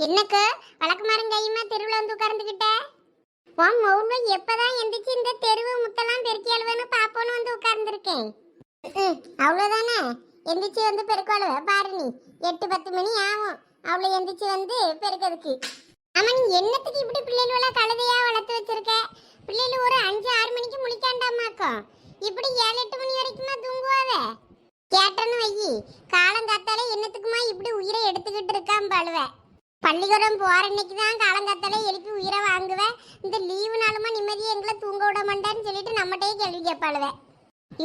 என்னக்கு? வழக்குமாரும் கையுமா தெருவில் வந்து உட்கார்ந்துக்கிட்ட உன் மௌன எப்பதான் எந்திரிச்சு இந்த தெருவு முத்தெல்லாம் பெருக்கி அழுவன்னு பாப்போன்னு வந்து உட்கார்ந்துருக்கேன். அவ்வளோதானே எந்திரிச்சு வந்து பெருக்கழுவ பாரு நீ. எட்டு பத்து மணி ஆகும் அவளை எந்திரிச்சு வந்து பெருக்கிறதுக்கு. ஆமாம் நீ என்னத்துக்கு இப்படி பிள்ளைகள கழுதையா வளர்த்து வச்சிருக்க? பிள்ளைகள் ஒரு அஞ்சு ஆறு மணிக்கு முழிக்காண்டாமாக்கும் இப்படி ஏழு எட்டு மணி வரைக்குமா தூங்குவாவே? கேட்டேன்னு வையி. காலங்காத்தாலே என்னத்துக்குமா இப்படி உயிரை எடுத்துக்கிட்டு இருக்கான் பழுவ? பள்ளிக்கூடம் போற அன்னைக்கு தான் காலங்காத்தாலே எழுப்பி உயிரை வாங்குவேன். இந்த லீவு நாளுமா நிம்மதியை எங்களை தூங்க விட மாட்டான்னு சொல்லிட்டு நம்மகிட்டயே கேள்வி கேட்பாளுவேன்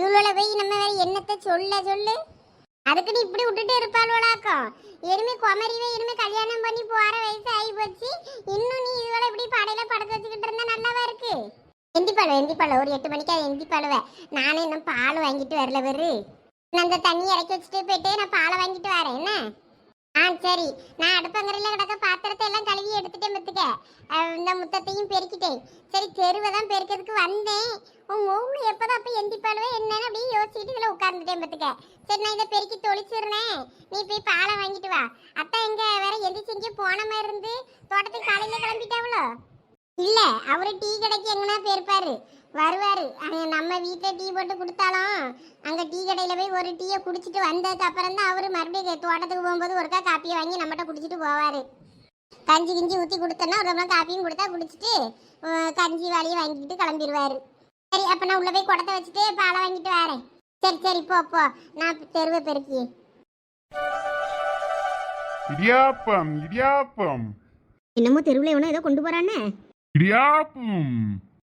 இவ்வளோ போய் நம்ம வேற என்னத்தை சொல்ல சொல்லு? அதுக்கு நீ இப்படி விட்டுட்டு இருப்பாளுவளாக்கோ. இனிமே குமரிவே இனிமே கல்யாணம் பண்ணி போற வயசு ஆகி போச்சு. இன்னும் நீ இதுவரை இப்படி படையில படுக்க வச்சுக்கிட்டு இருந்தா நல்லாவா இருக்கு? எந்திப்பாளு எந்திப்பாளு ஒரு எட்டு மணிக்கு எந்திப்பாளுவ. நானே இன்னும் பால் வாங்கிட்டு வரல வெறு. நான் அந்த தண்ணி இறக்கி வச்சுட்டு போயிட்டு நான் பாலை வாங்கிட்டு வரேன். என்ன? ஆ சரி. நான் அடுப்பங்கரையில் கிடக்க பாத்திரத்தை எல்லாம் கழுவி எடுத்துட்டேன் பத்துக்க. இந்த முத்தத்தையும் பெருக்கிட்டேன். சரி தெருவை தான் பெருக்கிறதுக்கு வந்தேன். உன் மூணு எப்போதான் அப்போ எந்திப்பாளுவே என்னன்னு அப்படியே யோசிச்சுட்டு இதில் உட்கார்ந்துட்டேன் பத்துக்க. சரி நான் இதை பெருக்கி தொளிச்சிடுறேன். நீ போய் பாலை வாங்கிட்டு வா. அத்தான் எங்கே வேற எந்திரிச்சு இங்கே போன மாதிரி இருந்து தோட்டத்துக்கு காலையில் கிளம்பிட்டாவளோ? இல்ல அவரு டீ கடைக்கு எங்கன்னா போயிருப்பாரு. வருவாரு. அங்க நம்ம வீட்டுல டீ போட்டு கொடுத்தாலும் அங்க டீ கடையில போய் ஒரு டீயை குடிச்சிட்டு வந்ததுக்கு அப்புறம் தான் அவரு மறுபடியும் தோட்டத்துக்கு போகும்போது ஒருக்கா காப்பியை வாங்கி நம்மகிட்ட குடிச்சிட்டு போவாரு. கஞ்சி கிஞ்சி ஊத்தி கொடுத்தோன்னா ஒரு டம்ளர் காப்பியும் கொடுத்தா குடிச்சிட்டு கஞ்சி வாளியை வாங்கிட்டு கிளம்பிடுவாரு சரி அப்ப நான் உள்ள போய் குடத்தை வச்சுட்டு பாலை வாங்கிட்டு வரேன். சரி சரி போ போ. நான் தெருவை பெருக்கி. இடியாப்பம் இடியாப்பம். என்னமோ தெருவில் எவனோ ஏதோ கொண்டு போறானே. இடியாப்பம்.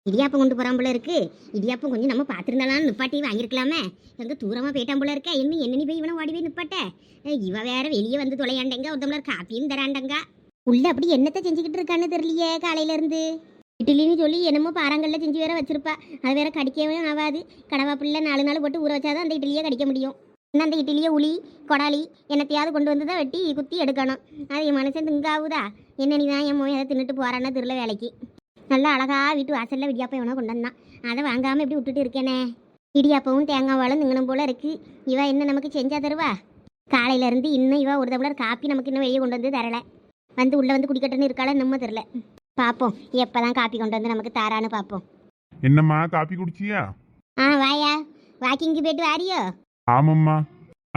இடியாப்பம் கொண்டு போறான் போல இருக்கு. இடியாப்பம் கொஞ்சம் நம்ம பார்த்துருந்தாலும் நிப்பாட்டி வாங்கியிருக்கலாமே. எங்க தூரமா போயிட்டான் போல இருக்க. இன்னும் என்ன போய் இவனை ஓடி போய் நிப்பாட்ட? இவ வேற வெளியே வந்து தொலையாண்டங்க. ஒரு காப்பியும் தராண்டங்க. உள்ள அப்படி என்னத்தை செஞ்சுக்கிட்டு இருக்கான்னு தெரியலையே காலையில இருந்து. இட்லின்னு சொல்லி என்னமோ பாறாங்கல்ல செஞ்சு வேற வச்சிருப்பா. அது வேற கடிக்கவே ஆகாது. கடவாப்பிள்ள நாலு நாள் போட்டு ஊற வச்சாதான் அந்த இட்லியே கடிக்க முடியும். இன்னும் அந்த இட்லியே உளி கொடாலி என்னத்தையாவது கொண்டு வந்து தான் வெட்டி குத்தி எடுக்கணும். அது என் மனுஷன் திங்காவுதா? என்ன நீ தான் என் மோய் அதை தின்னுட்டு போறான்னா தெரியல வேலைக்கு? நல்லா அழகா வீட்டு வாசல்ல இடியாப்பம் எவனோ கொண்டு வந்தான். அதை வாங்காம இப்படி விட்டுட்டு இருக்கேனே? இடியாப்பமும் தேங்காய் வாழும் திங்கணும் போல இருக்கு. இவ என்ன நமக்கு செஞ்சா தருவா? காலையில இருந்து இன்னும் இவ ஒரு டம்ளர் காப்பி நமக்கு இன்னும் வெளியே கொண்டு வந்து தரல. வந்து உள்ள வந்து குடிக்கட்டுன்னு இருக்காள நம்ம தெரில பார்ப்போம் எப்பதான் காப்பி கொண்டு வந்து நமக்கு தாரான்னு பார்ப்போம் என்னம்மா காப்பி குடிச்சியா? ஆ வாயா. வாக்கிங்கு போயிட்டு வாரியோ? ஆமாம்மா.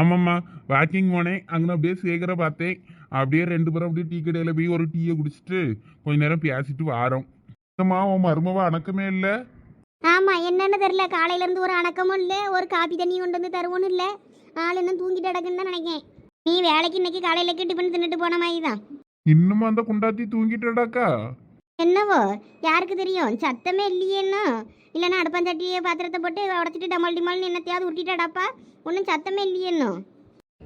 ஆமாம்மா. வாக்கிங் போனேன். அங்கே அப்படியே சேகர பார்த்தேன். அப்படியே ரெண்டு பேரும் அப்படியே டீ கடையில் போய் ஒரு டீயை குடிச்சிட்டு கொஞ்ச நேரம் பேசிட்டு வாரோம். என்னம்மா உன் மருமவா அணக்கமே இல்லை? ஆமா என்னன்னு தெரியல. காலையில இருந்து ஒரு அணக்கமும் இல்ல ஒரு காப்பி தண்ணி கொண்டு வந்து தருவோன்னு இல்ல. ஆள் இன்னும் தூங்கிட்டு கிடக்குன்னு தான் நினைக்கேன். நீ வேலைக்கு இன்னைக்கு காலையில டிஃபன் தின்னுட்டு போன மாதிரி தான் இன்னும் அந்த குண்டாத்தி தூங்கிட்டடாக்கா என்னவோ யாருக்கு தெரியும்? சத்தமே இல்லையேன்னா இல்லைன்னா அடுப்பஞ்சட்டியை பாத்திரத்தை போட்டு உடச்சிட்டு டமால் டிமால்னு என்னத்தையாவது உருட்டிட்டாடாப்பா ஒன்றும் சத்தமே இல்லையேன்னு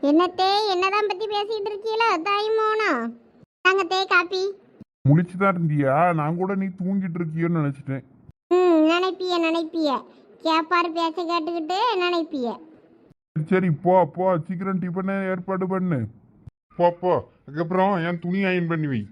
என்னத்தே என்னதான் பத்தி பேசிட்டு இருக்கீங்களோ தாய் மோனோ. நாங்க தே காப்பி. முழிச்சு தான் இருந்தியா? நான் கூட நீ தூங்கிட்டு இருக்கியோன்னு நினச்சிட்டேன். ம் நினைப்பிய நினைப்பிய. கேப்பாரு பேச்ச கேட்டுக்கிட்டு நினைப்பிய. சரி சரி போ போ. சீக்கிரம் டிஃபனை ஏற்பாடு பண்ணு. போ போ. அதுக்கப்புறம் என் துணி அயன் பண்ணி வை.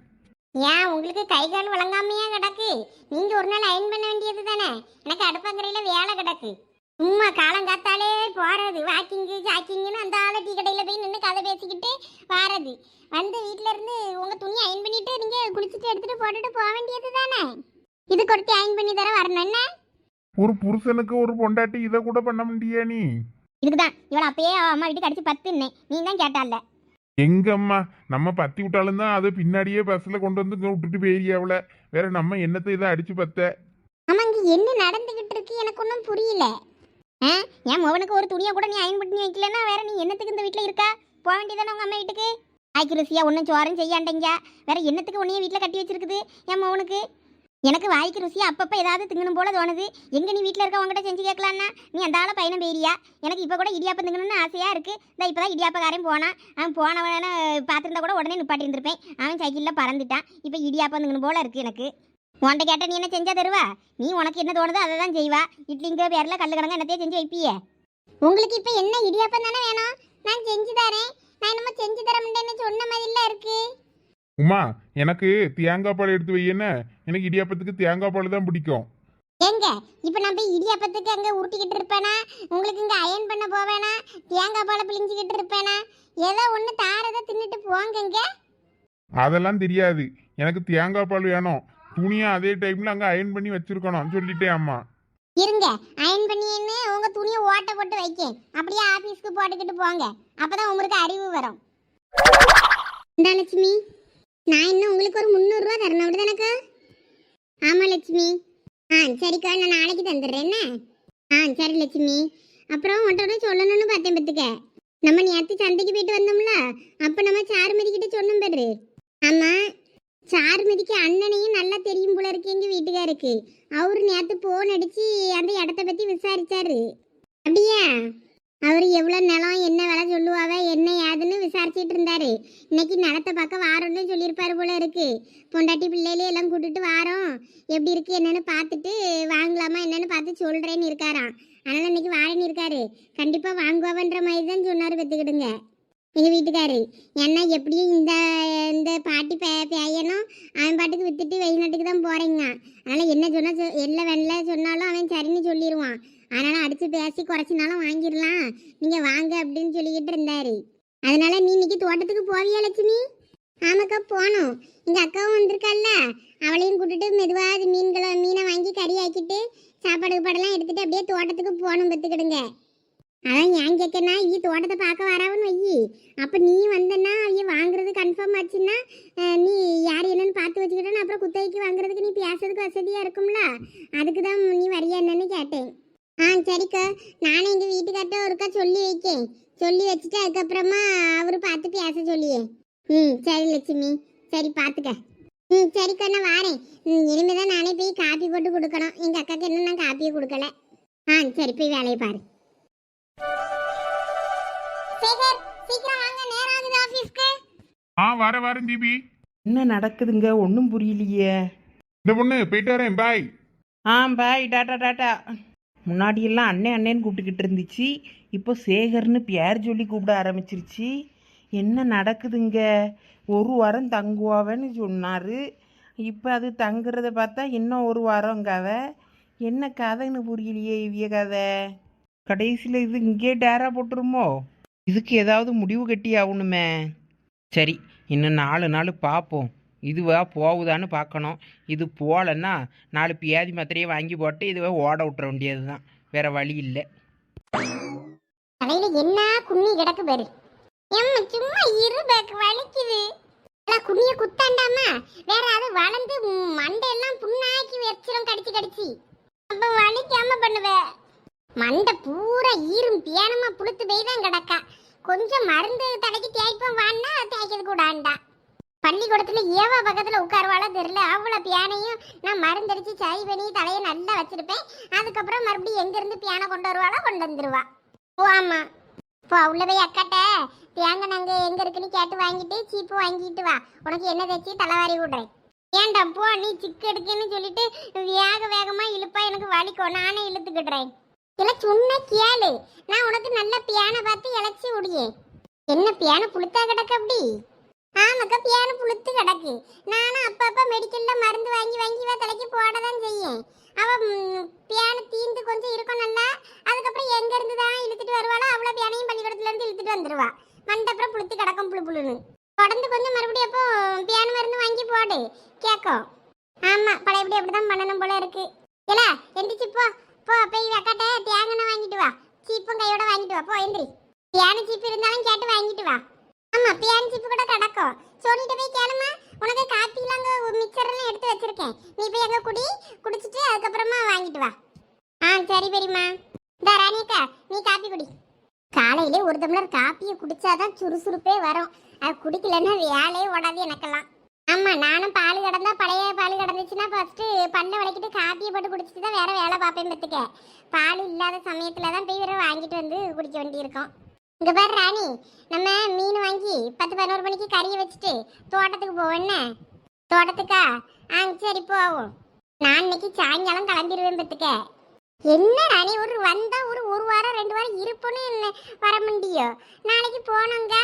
ஏன் உங்களுக்கு கை கால் வழங்காமையா கிடக்கு? நீங்க ஒரு நாள் அயன் பண்ண வேண்டியது தானே? எனக்கு அடுப்பங்கரையில வேலை கிடக்கு. சும்மா காலங்காத்தாலே போறது வாக்கிங்கு ஜாக்கிங்னு அந்த ஆள டீ கடையில போய் நின்று கதை பேசிக்கிட்டு வாரது. வந்து வீட்ல இருந்து உங்க துணி அயன் பண்ணிட்டு நீங்க குளிச்சுட்டு எடுத்துட்டு போட்டுட்டு போக வேண்டியது தானே? இது கொடுத்து அயன் பண்ணி தர வரணும் என்ன? ஒரு புருஷனுக்கு ஒரு பொண்டாட்டி இதை கூட பண்ண முடியா நீ? இதுக்கு தான் இவளை அப்பயே அம்மா வீட்டுக்கு அடிச்சு பத்துன்னே. நீ தான் கேட்டால. எங்கம்மா? நம்ம பத்தி விட்டாலும் தான் அதை பின்னாடியே பஸ்ல கொண்டு வந்து விட்டுட்டு போயிருக்கியாவுல வேற நம்ம என்னத்தை இதை அடிச்சு பத்த? ஆமா இங்க என்ன நடந்துகிட்டு இருக்கு? எனக்கு ஒன்றும் புரியல. ஆ? என் மகனுக்கு ஒரு துணியை கூட நீ அயன் பண்ணி வைக்கலன்னா வேற நீ என்னத்துக்கு இந்த வீட்டில் இருக்கா? போக வேண்டியதானே உங்க அம்மா வீட்டுக்கு? ஆய்க்கு ஒன்றும் சோரம் செய்யாண்டீங்க. வேற என்னத்துக்கு உன்னைய வீட்டில் கட்டி வச்சிருக்குது என் மகனுக்கு எனக்கு வாய்க்கு ருசியாக அப்பப்போ ஏதாவது திங்கணும் போல தோணுது. எங்கே நீ வீட்டில் இருக்க உங்ககிட்ட செஞ்சு கேட்கலான்னா? நீ அந்த ஆளை பையனும் பேரியா எனக்கு இப்போ கூட இடியாப்பம் திங்கணும்னு ஆசையாக இருக்குது இந்த இப்போ தான் இடியாப்பக்காரன் போனான் அவன் போனவன பார்த்துருந்தா கூட உடனே நிப்பாட்டி இருந்திருப்பேன் அவன் சைக்கிளில் பறந்துட்டான். இப்போ இடியாப்பம் திங்கணும் போல இருக்குது எனக்கு. உன்கிட்ட கேட்ட நீ என்ன செஞ்சா தருவா? நீ உனக்கு என்ன தோணுதோ அதை தான் செய்வா. இட்லிங்க பேரில் கல்லு கிடங்க என்னத்தையும் செஞ்சு வைப்பியே. உங்களுக்கு இப்ப என்ன இடியாப்பம் தானே வேணும்? நான் செஞ்சு தரேன். நான் என்னமோ செஞ்சு தர முடியேன்னு சொன்ன மாதிரில இருக்கு. உமா எனக்கு தேங்காய் பால் எடுத்து வையேன்னு எனக்கு இடியாப்பத்துக்கு தேங்காய் பால் தான் பிடிக்கும். எங்க? இப்ப நான் போய் இடியாப்பத்துக்கு அங்க உருட்டிக்கிட்டு இருப்பேனா? உங்களுக்கு இங்க அயன் பண்ண போவேனா? தேங்காய் பாலை பிழிஞ்சுக்கிட்டு இருப்பேனா? ஏதோ ஒண்ணு தாரதை தின்னுட்டு போங்கங்க. அதெல்லாம் தெரியாது. எனக்கு தேங்காய் பால் வேணும். துணியை அதே டைம்ல அங்க அயன் பண்ணி வச்சிருக்கணும் சொல்லிட்டேன் அம்மா. இருங்க அயன் பண்ணின்னு உங்க துணியை ஓட்ட போட்டு வைக்க அப்படியே ஆபீஸ்க்கு போட்டுக்கிட்டு போங்க. அப்பதான் உங்களுக்கு அறிவு வரும். இந்தா லட்சுமி நான் இன்னும் உங்களுக்கு ஒரு முந்நூறுரூவா தரணும் அப்படிதானக்கா ஆமா லட்சுமி. ஆ சரிக்கா நான் நாளைக்கு தந்துடுறேன். என்ன? ஆ சரி லட்சுமி. அப்புறம் உன்கிட்ட சொல்லணும்னு பார்த்தேன் பத்துக்க நம்ம நேற்று சந்தைக்கு போயிட்டு வந்தோம்ல அப்போ நம்ம சாருமதி கிட்ட சொன்னோம் பெரு. ஆமா சாருமதிக்கு அண்ணனையும் நல்லா தெரியும் போல இருக்கு எங்க வீட்டுக்காருக்கு. அவர் நேற்று போன் அடிச்சு அந்த இடத்த பத்தி விசாரிச்சாரு. அப்படியா? அவர் எவ்வளோ நிலம் என்ன விலை சொல்லுவாவ என்ன ஏதுன்னு விசாரிச்சிட்டு இருந்தாரு. இன்னைக்கு நிலத்தை பார்க்க வாரோன்னு சொல்லியிருப்பாரு போல இருக்கு. பொண்டாட்டி பிள்ளையிலே எல்லாம் கூட்டிட்டு வாரோம். எப்படி இருக்கு என்னன்னு பார்த்துட்டு வாங்கலாமா என்னன்னு பார்த்து சொல்றேன்னு இருக்காராம். அதனால இன்னைக்கு வாரேன்னு இருக்காரு. கண்டிப்பா வாங்குவாவன்ற மாதிரி தான் சொன்னாரு பெத்துக்கிடுங்க எங்கள் வீட்டுக்காரு. ஏன்னா எப்படியும் இந்த இந்த பாட்டி பே பேயனும் அவன் பாட்டுக்கு வித்துட்டு வெளிநாட்டுக்கு தான் போகிறேங்க அதனால் என்ன சொன்னால் எல்லாம் வெள்ள சொன்னாலும் அவன் சரின்னு சொல்லிடுவான் அதனால் அடித்து பேசி குறைச்சினாலும் வாங்கிடலாம். நீங்கள் வாங்க அப்படின்னு சொல்லிக்கிட்டு இருந்தாரு. அதனால் நீ இன்னைக்கு தோட்டத்துக்கு போவியா லட்சுமி? ஆமாக்கா போகணும் எங்கள் அக்காவும் வந்திருக்கால்ல அவளையும் கூட்டிட்டு மெதுவாக மீன்களை மீனை வாங்கி கறி ஆக்கிட்டு சாப்பாடு பாடெல்லாம் எடுத்துகிட்டு அப்படியே தோட்டத்துக்கு போகணும் பத்துக்கிடுங்க அதான் ஏன் கேட்கனா ஈ தோட்டத்தை பார்க்க வராவன்னு வையி. அப்போ நீ வந்தனா ஐய வாங்குறது கன்ஃபார்ம் ஆச்சுன்னா நீ யார் என்னன்னு பார்த்து வச்சுக்கிட்டேன்னு அப்புறம் குத்தகைக்கு வாங்குறதுக்கு நீ பேசுறதுக்கு வசதியாக இருக்கும்ல? அதுக்கு தான் நீ வரியா என்னன்னு கேட்டேன். ஆ சரிக்கா. நானும் எங்கள் வீட்டுக்கார்ட்ட ஒருக்கா சொல்லி வைக்கேன். சொல்லி வச்சுட்டு அதுக்கப்புறமா அவர் பார்த்து பேச சொல்லியே. ம் சரி லட்சுமி. சரி பார்த்துக்க. ம் சரிக்கா நான் வாரேன். ம் தான் நானே போய் காப்பி போட்டு கொடுக்கணும். எங்கள் அக்காவுக்கு இன்னும் நான் காப்பியை கொடுக்கல. ஆ சரி போய் வேலையை பாரு. சேகர் சீக்கிரம் வாங்க நேரம் ஆகுது ஆஃபீஸ்க்கு ஆ வர வரேன் தீபி. என்ன நடக்குதுங்க? ஒன்றும் புரியலையே. இந்த பொண்ணு போயிட்டு வரேன் பாய் ஆ பாய் டாட்டா டாட்டா முன்னாடியெல்லாம் அண்ணே அண்ணேன்னு கூப்பிட்டுக்கிட்டு இருந்துச்சு. இப்போ சேகர்னு பேர் சொல்லி கூப்பிட ஆரம்பிச்சிருச்சு. என்ன நடக்குதுங்க? ஒரு வாரம் தங்குவாவன்னு சொன்னார். இப்போ அது தங்குறத பார்த்தா இன்னும் ஒரு வாரங்காவ என்ன கதைன்னு புரியலையே இவிய கதை. கடைசியில் இது இங்கே டேரா போட்டுருமோ? இதுக்கு ஏதாவது முடிவு கட்டி ஆகணுமே. சரி இன்னும் நாலு நாள் பார்ப்போம் இதுவா போகுதான்னு பார்க்கணும் இது போகலன்னா நாலு பியாதி மாத்திரையை வாங்கி போட்டு இதுவே ஓட விட்டுற வேண்டியது தான் வேற வழி இல்லை. தலையில என்ன குன்னி கிடக்கு பாரு. எம்மா சும்மா இரு பேக் வலிக்குது. எல்லாம் குனிய குத்தாண்டாமா? வேற அது வளர்ந்து மண்டையெல்லாம் புண்ணாக்கி வச்சிரும் கடிச்சு கடிச்சு. அப்ப வலிக்காம பண்ணுவே. மண்டை பூரா ஈரும் பியானமா புளுத்து போய் தான் கிடக்கா. கொஞ்சம் மருந்து தலைக்கு தேய்ப்போம் வான்னா தேய்க்கிறது கூடாண்டா. பள்ளிக்கூடத்துல ஏவா பக்கத்துல உட்காருவாளோ தெரியல. அவ்வளோ பியானையும் நான் மருந்தடிச்சு சரி பண்ணி தலையை நல்லா வச்சிருப்பேன். அதுக்கப்புறம் மறுபடியும் எங்கேருந்து பியானை கொண்டு வருவாளோ கொண்டு வந்துருவா. ஓ ஆமா. இப்போ உள்ள போய் அக்காட்ட தேங்காய் நாங்கள் எங்கே இருக்குன்னு கேட்டு வாங்கிட்டு சீப்பு வாங்கிட்டு வா. உனக்கு என்ன தைச்சி தலைவாரி விடுறேன். ஏன்டா போ நீ சிக்கு எடுக்கன்னு சொல்லிட்டு வேக வேகமாக இழுப்பா எனக்கு வலிக்கும். நானே இழுத்துக்கிடுறேன். இல்ல சொன்ன கேளு. நான் உனக்கு நல்ல பியானை பார்த்து இழைச்சி விடியேன் என்ன பியானை புளுத்தா கிடக்கு அப்படி? ஆமாக்கா பியானை புளுத்து கிடக்கு. நானும் அப்பப்போ மெடிக்கலில் மருந்து வாங்கி வாங்கி வா தலைக்கு போட தான் செய்யேன். அவன் பியானை தீந்து கொஞ்சம் இருக்கும் நல்லா. அதுக்கப்புறம் எங்கேருந்து தான் இழுத்துட்டு வருவாளோ அவ்வளோ பியானையும் பள்ளிக்கூடத்துலேருந்து இழுத்துட்டு வந்துருவா. மண்டப்புறம் புளுத்து கிடக்கும் புழு புழுன்னு. தொடர்ந்து கொஞ்சம் மறுபடியும் அப்போ பியானு மருந்து வாங்கி போடு. கேட்கும். ஆமாம் பழையபடி அப்படிதான் பண்ணணும் போல இருக்கு. இல்லை எந்திரிச்சு போ போய் அக்காட்ட தேங்காய் வாங்கிட்டு வா. சீப்பும் கையோட வாங்கிட்டு வா. போ எந்திரி. பியானோ சீப்பு இருந்தாலும் கேட்டு வாங்கிட்டு வா. ஆமா பியானோ சீப்பு கூட கிடக்கும். சொல்லிட்டு போய் கேளுமா உனக்கு காப்பிலாம் அங்க மிக்சர் எல்லாம் எடுத்து வச்சிருக்கேன். நீ போய் அங்க குடி. குடிச்சிட்டு அதுக்கப்புறமா வாங்கிட்டு வா. ஆ சரி பெரியம்மா. இந்த ராணிக்கா நீ காப்பி குடி. காலையிலே ஒரு டம்ளர் காப்பியை குடிச்சாதான் சுறுசுறுப்பே வரும். அது குடிக்கலன்னா வேலையே ஓடாது எனக்கெல்லாம். ஆமா நானும் பால் கடந்தா பழைய பால் கிடந்துச்சுன்னா ஃபர்ஸ்ட் பண்ணை வளைக்கிட்டு காப்பியை போட்டு குடிச்சிட்டு தான் வேற வேலை பார்ப்பேன் பத்துக்க பால் இல்லாத சமயத்துல தான் போய் வேற வாங்கிட்டு வந்து குடிக்க வேண்டியிருக்கோம். இங்க பாரு ராணி நம்ம மீன் வாங்கி பத்து பதினோரு மணிக்கு கறியை வச்சுட்டு தோட்டத்துக்கு போவோம் தோட்டத்துக்கா? ஆ சரி போவோம். நான் இன்னைக்கு சாயங்காலம் கிளம்பிடுவேன் பத்துக்க என்ன ராணி ஒரு வந்தா ஒரு ஒரு வாரம் ரெண்டு வாரம் இருப்புன்னு என்ன வர முடியும்? நாளைக்கு போனோங்க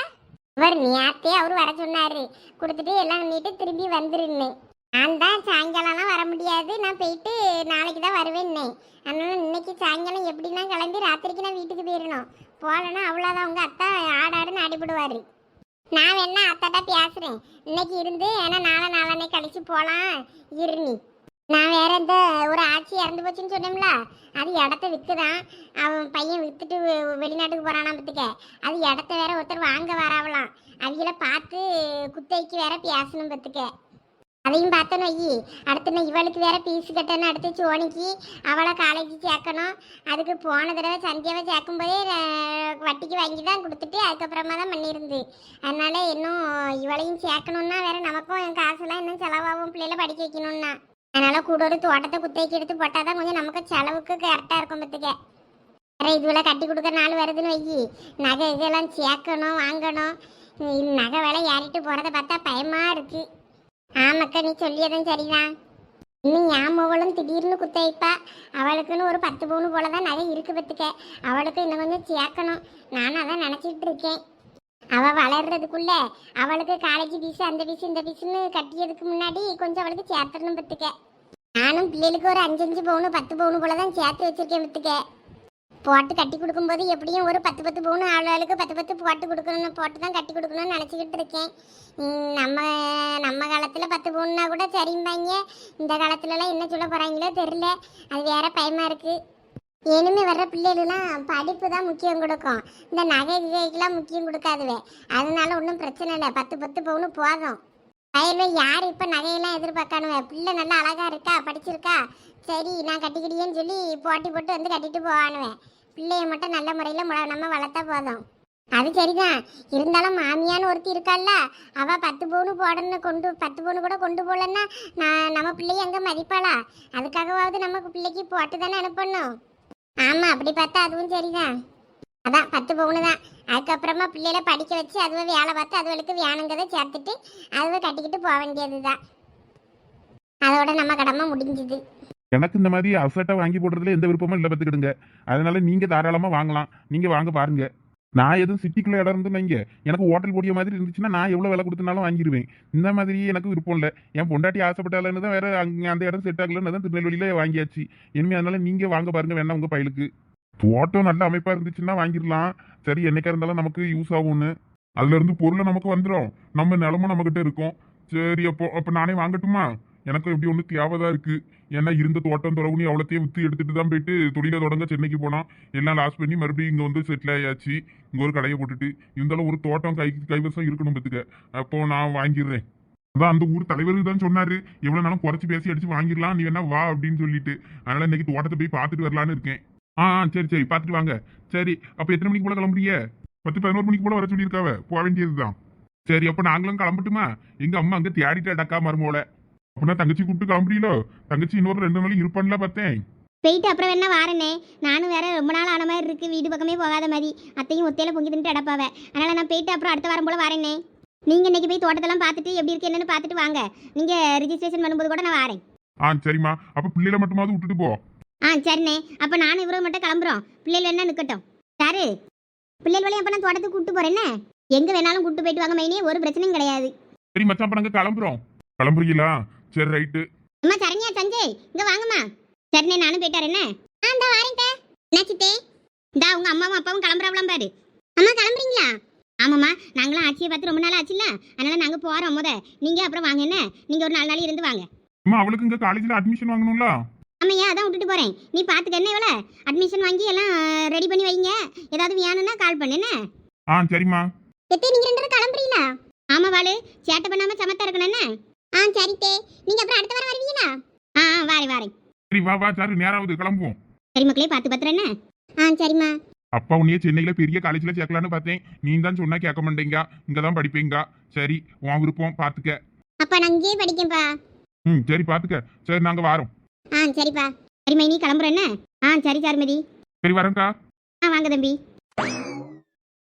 அவர் நேத்தே அவர் வர சொன்னாரு. கொடுத்துட்டு எல்லாம் பண்ணிட்டு திரும்பி வந்துருன்னு. நான் தான் சாயங்காலம்லாம் வர முடியாது. நான் போயிட்டு நாளைக்கு தான் வருவேன்னே. அதனால இன்னைக்கு சாயங்காலம் எப்படின்னா கிளம்பி ராத்திரிக்கு நான் வீட்டுக்கு போயிடணும் போகலன்னா அவ்வளோதான் உங்கள் அத்தா ஆடாடுன்னு அடிபடுவார் நான் வேணா அத்தாட்ட பேசுகிறேன் இன்னைக்கு இருந்து ஏன்னா நாளை நாளானே கழிச்சு போகலாம் இருநீ நான் வேற இந்த ஒரு ஆட்சி இறந்து போச்சுன்னு சொன்னேன்ல அது இடத்த வித்துதான். அவன் பையன் வித்துட்டு வெளிநாட்டுக்கு போறானா பத்துக்க. அது இடத்த வேற ஒருத்தர் வாங்க வராவலாம். அவங்கள பார்த்து குத்தைக்கு வேற பேசணும் பத்துக்க. அதையும் பார்த்தோன்னு ஐயி அடுத்து நான் இவளுக்கு வேற பீஸ் கட்டணும் அடுத்து சோனிக்கு அவளை காலேஜ் சேர்க்கணும். அதுக்கு போன தடவை சந்தியாவை சேர்க்கும் போதே வட்டிக்கு வாங்கி தான் கொடுத்துட்டு அதுக்கப்புறமா தான் பண்ணியிருந்து. அதனால இன்னும் இவளையும் சேர்க்கணும்னா வேற நமக்கும் என் காசுலாம் இன்னும் செலவாகும் பிள்ளைகளை படிக்க வைக்கணும்னா. அதனால கூட ஒரு தோட்டத்தை குத்தைக்கு எடுத்து போட்டால் தான் கொஞ்சம் நமக்கு செலவுக்கு கரெக்டாக இருக்கும் பத்துக்க வேற இதுவெல்லாம் கட்டி கொடுக்குற நாள் வருதுன்னு வை நகை இதெல்லாம் சேர்க்கணும் வாங்கணும். நகை விலை ஏறிட்டு போகிறத பார்த்தா பயமாக இருக்கு. ஆமாக்கா நீ சொல்லியதும் சரிதான். இன்னும் என் மகளும் திடீர்னு குத்தைப்பா அவளுக்குன்னு ஒரு பத்து பவுன் போல தான் நகை இருக்கு பத்துக்க அவளுக்கு இன்னும் கொஞ்சம் சேர்க்கணும். நானும் அதான் நினச்சிட்டு இருக்கேன். அவள் வளர்றதுக்குள்ள அவளுக்கு காலேஜ் ஃபீஸ் அந்த ஃபீஸ் இந்த ஃபீஸ்னு கட்டியதுக்கு முன்னாடி கொஞ்சம் அவளுக்கு சேர்த்துடணும் பத்துக்க நானும் பிள்ளைகளுக்கு ஒரு அஞ்சஞ்சு பவுனு பத்து பவுனு போல தான் சேர்த்து வச்சிருக்கேன் பத்துக்க போட்டு கட்டி கொடுக்கும்போது எப்படியும் ஒரு பத்து பத்து பவுனு ஆளுகளுக்கு பத்து பத்து போட்டு கொடுக்கணும்னு போட்டு தான் கட்டி கொடுக்கணும்னு நினச்சிக்கிட்டு இருக்கேன். நம்ம நம்ம காலத்தில் பத்து பவுன்னா கூட சரிம்பாங்க. இந்த காலத்துலலாம் என்ன சொல்ல போகிறாங்களோ தெரில அது வேற பயமாக இருக்கு. இனிமே வர்ற பிள்ளைகளுக்குலாம் படிப்பு தான் முக்கியம் கொடுக்கும். இந்த நகை விகைக்கெல்லாம் முக்கியம் கொடுக்காதுவே. அதனால ஒன்றும் பிரச்சனை இல்லை. பத்து பத்து பவுனு போதும். வயலில் யார் இப்போ நகையெல்லாம் எதிர்பார்க்கானுவே? பிள்ளை நல்லா அழகா இருக்கா? படிச்சிருக்கா? சரி நான் கட்டிக்கிடியேன்னு சொல்லி போட்டி போட்டு வந்து கட்டிட்டு போவானுவேன் பிள்ளைய மட்டும் நல்ல முறையில் நம்ம வளர்த்தா போதும். அது சரிதான். இருந்தாலும் மாமியான்னு ஒருத்தி இருக்கால்ல அவ பத்து பவுனு போடணும்னு கொண்டு பத்து பவுனு கூட கொண்டு போகலன்னா நான் நம்ம பிள்ளைய அங்கே மதிப்பாளா? அதுக்காகவாவது நம்ம பிள்ளைக்கு போட்டு தானே அனுப்பணும். ஆமா அப்படி பார்த்தா அதுவும் சரிதான். அதான் பத்து பவுனு தான். அதுக்கப்புறமா பிள்ளைகளை படிக்க வச்சு அதுவே வேலை பார்த்து அதுகளுக்கு வேணுங்கிறத சேர்த்துட்டு அதுவே கட்டிக்கிட்டு போக வேண்டியது தான் அதோட நம்ம கடமை முடிஞ்சுது. எனக்கு இந்த மாதிரி அசட்டை வாங்கி போடுறதுல எந்த விருப்பமும் இல்லை பார்த்துக்கிடுங்க. அதனால நீங்க தாராளமா வாங்கலாம். நீங்க வாங்க பாருங்க. நான் எதுவும் சிட்டிக்குள்ள இடம் இருந்து வைங்க. எனக்கு ஹோட்டல் போடிய மாதிரி இருந்துச்சுன்னா நான் எவ்வளோ விலை கொடுத்தனாலும் வாங்கிடுவேன் இந்த மாதிரி எனக்கு விருப்பம் இல்லை. என் பொண்டாட்டி ஆசைப்பட்டாலன்னு தான் வேற அங்கே அந்த இடம் செட் ஆகலன்னு தான் திருநெல்வேலியில வாங்கியாச்சு. இனிமே அதனால நீங்க வாங்க பாருங்க வேணா உங்க பயலுக்கு. தோட்டம் நல்ல அமைப்பா இருந்துச்சுன்னா வாங்கிடலாம். சரி என்னைக்கா இருந்தாலும் நமக்கு யூஸ் ஆகும்னு. அதுல இருந்து பொருளை நமக்கு வந்துடும் நம்ம நிலமும் நம்மக்கிட்ட இருக்கும். சரி அப்போ அப்போ நானே வாங்கட்டுமா? எனக்கும் எப்படி ஒன்று தேவைதான் இருக்கு? ஏன்னா இருந்த தோட்டம் துறவுனி அவ்வளோத்தையும் விற்று எடுத்துட்டு தான் போயிட்டு தொழிலை தொடங்க சென்னைக்கு போனான். எல்லாம் லாஸ் பண்ணி மறுபடியும் இங்கே வந்து செட்டில் ஆயாச்சு. இங்கே ஒரு கடையை போட்டுட்டு. இருந்தாலும் ஒரு தோட்டம் கை கைவசம் இருக்கணும் பத்துக்க அப்போ நான் வாங்கிடுறேன். அதான் அந்த ஊர் தலைவர் தான் சொன்னாரு. எவ்வளோ நாளும் குறைச்சி பேசி அடிச்சு வாங்கிடலாம். நீ வேணா வா அப்படின்னு சொல்லிட்டு. அதனால இன்னைக்கு தோட்டத்தை போய் பார்த்துட்டு வரலான்னு இருக்கேன். ஆ ஆ, சரி சரி. பார்த்துட்டு வாங்க. சரி. அப்போ எத்தனை மணிக்கு போல கிளம்புறீங்க? பத்து பதினோரு மணிக்கு போல வர சொல்லியிருக்காவ. போக வேண்டியதுதான். சரி அப்போ நாங்களும் கிளம்பட்டுமா? எங்கள் அம்மா அங்கே தேடிட்டு அடக்கா மருமோலை அப்படின்னா தங்கச்சி கூப்பிட்டு கிளம்புறீங்களோ தங்கச்சி இன்னொரு ரெண்டு நாளைக்கு இருப்பான்ல பார்த்தேன். போயிட்டு அப்புறம் வேணா வாரனே. நானும் வேற ரொம்ப நாள் ஆன மாதிரி இருக்கு. வீடு பக்கமே போகாத மாதிரி. அத்தையும் ஒத்தையில பொங்கி தின்ட்டு அடப்பாவ அதனால நான் போயிட்டு அப்புறம் அடுத்த வாரம் போல வரேனே. நீங்க இன்னைக்கு போய் தோட்டத்தெல்லாம் பார்த்துட்டு எப்படி இருக்கு என்னன்னு பார்த்துட்டு வாங்க. நீங்க ரிஜிஸ்ட்ரேஷன் பண்ணும்போது கூட நான் வரேன். ஆ சரிம்மா. அப்ப பிள்ளைகளை மட்டுமாவது விட்டுட்டு போ. ஆ சரிண்ணே. அப்போ நானும் இவரும் மட்டும் கிளம்புறோம். பிள்ளைகள் என்ன நிற்கட்டும் யாரு? பிள்ளைகள் வழியும் அப்போ நான் தோட்டத்துக்கு கூப்பிட்டு போறேன்னு எங்க வேணாலும் கூப்பிட்டு போயிட்டு வாங்க மைனி. ஒரு பிரச்சனையும் கிடையாது. சரி மச்சான் அப்ப நாங்க கிளம்புறோம். கிளம்புறீங்களா? சரி ரைட்டு. அம்மா சரண்யா சஞ்சய் இங்க வாங்கம்மா. சரிண்ணே நானும் போயிட்டாரு என்ன ஆ இந்த வாரேன்ட்ட என்னாச்சுத்தே இந்தா உங்க அம்மாவும் அப்பாவும் கிளம்புறாவலாம் பாரு. அம்மா கிளம்புறீங்களா? ஆமாம்மா நாங்களும் ஆட்சியை பார்த்து ரொம்ப நாள் ஆச்சுல்ல? அதனால நாங்க போறோம் முத. நீங்க அப்புறம் வாங்க என்ன? நீங்க ஒரு நாலு நாள் இருந்து வாங்க. அம்மா அவளுக்கு இங்க காலேஜ்ல அட்மிஷன் வாங்கணும்ல? ஆமையா அதான் விட்டுட்டு போறேன். நீ பாத்துக்க என்ன இவ்வளோ அட்மிஷன் வாங்கி எல்லாம் ரெடி பண்ணி வைங்க. ஏதாவது வேணும்னா கால் பண்ணு என்ன? ஆ சரிம்மா. எத்தே நீங்க ரெண்டு பேரும் கிளம்புறீங்களா? ஆமா வாளு. சேட்டை பண்ணாம சமத்தா இருக்கணும் என்ன? ஆ சரித்தே நீங்க அப்புறம் அடுத்த வாரம் வருவீங்களா? ஆ ஆ வாரேன் வாரேன். சரி வா வா சாரு நேராவது கிளம்புவோம். சரி மக்களே பார்த்து பத்திரம் என்ன? ஆ சரிம்மா. அப்பா உன்னைய சென்னையில பெரிய காலேஜ்ல சேர்க்கலான்னு பார்த்தேன். நீ தான் சொன்னா கேட்க மாட்டேங்க. இங்க தான் படிப்பீங்க. சரி உன் விருப்பம் பாத்துக்க அப்பா நான் இங்கேயே படிக்கேன்ப்பா. ம் சரி பாத்துக்க சரி நாங்க வாரோம். ஆ சரிப்பா. சரிம்மா நீ கிளம்புற என்ன? ஆ சரி சாருமதி. சரி வரேன்க்கா. ஆ வாங்க தம்பி.